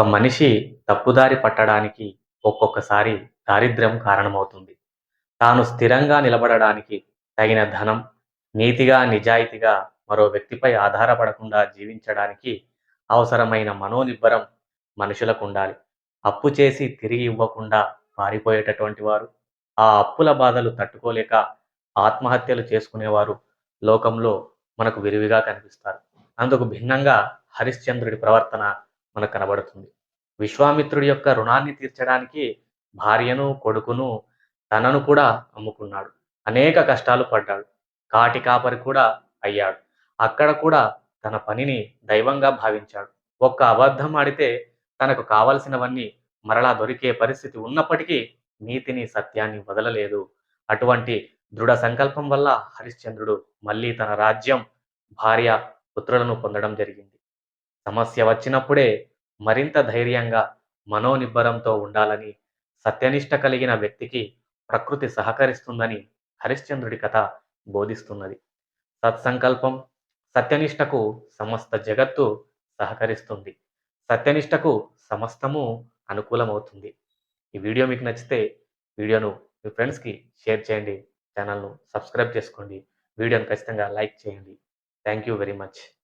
ఒక మనిషి తప్పుదారి పట్టడానికి ఒక్కొక్కసారి దారిద్ర్యం కారణమవుతుంది. తాను స్థిరంగా నిలబడడానికి తగిన ధనం నీతిగా నిజాయితీగా మరో వ్యక్తిపై ఆధారపడకుండా జీవించడానికి అవసరమైన మనోనిబ్బరం మనుషులకు ఉండాలి అప్పు చేసి తిరిగి ఇవ్వకుండా పారిపోయేటటువంటి వారు ఆ అప్పుల బాధలు తట్టుకోలేక ఆత్మహత్యలు చేసుకునేవారు లోకంలో మనకు విరివిగా కనిపిస్తారు. అందుకు భిన్నంగా హరిశ్చంద్రుడి ప్రవర్తన మనకు కనబడుతుంది. విశ్వామిత్రుడి యొక్క రుణాన్ని తీర్చడానికి భార్యను కొడుకును తనను కూడా అమ్ముకున్నాడు. అనేక కష్టాలు పడ్డాడు. కాటి కాపరి కూడా అయ్యాడు. అక్కడ కూడా తన పనిని దైవంగా భావించాడు. ఒక్క అబద్ధం ఆడితే తనకు కావలసినవన్నీ మరలా దొరికే పరిస్థితి ఉన్నప్పటికీ నీతిని సత్యాన్ని వదలలేదు. అటువంటి దృఢ సంకల్పం వల్ల హరిశ్చంద్రుడు మళ్ళీ తన రాజ్యం భార్య పుత్రులను పొందడం జరిగింది. సమస్య వచ్చినప్పుడే మరింత ధైర్యంగా మనోనిబ్బరంతో ఉండాలని సత్యనిష్ట కలిగిన వ్యక్తికి ప్రకృతి సహకరిస్తుందని హరిశ్చంద్రుడి కథ బోధిస్తున్నది. సత్సంకల్పం సత్యనిష్టకు సమస్త జగత్తు సహకరిస్తుంది. సత్యనిష్టకు సమస్తము అనుకూలమవుతుంది. ఈ వీడియో మీకు నచ్చితే వీడియోను మీ ఫ్రెండ్స్కి షేర్ చేయండి ఛానల్ను సబ్స్క్రైబ్ చేసుకోండి వీడియోను ఖచ్చితంగా లైక్ చేయండి. Thank you very much.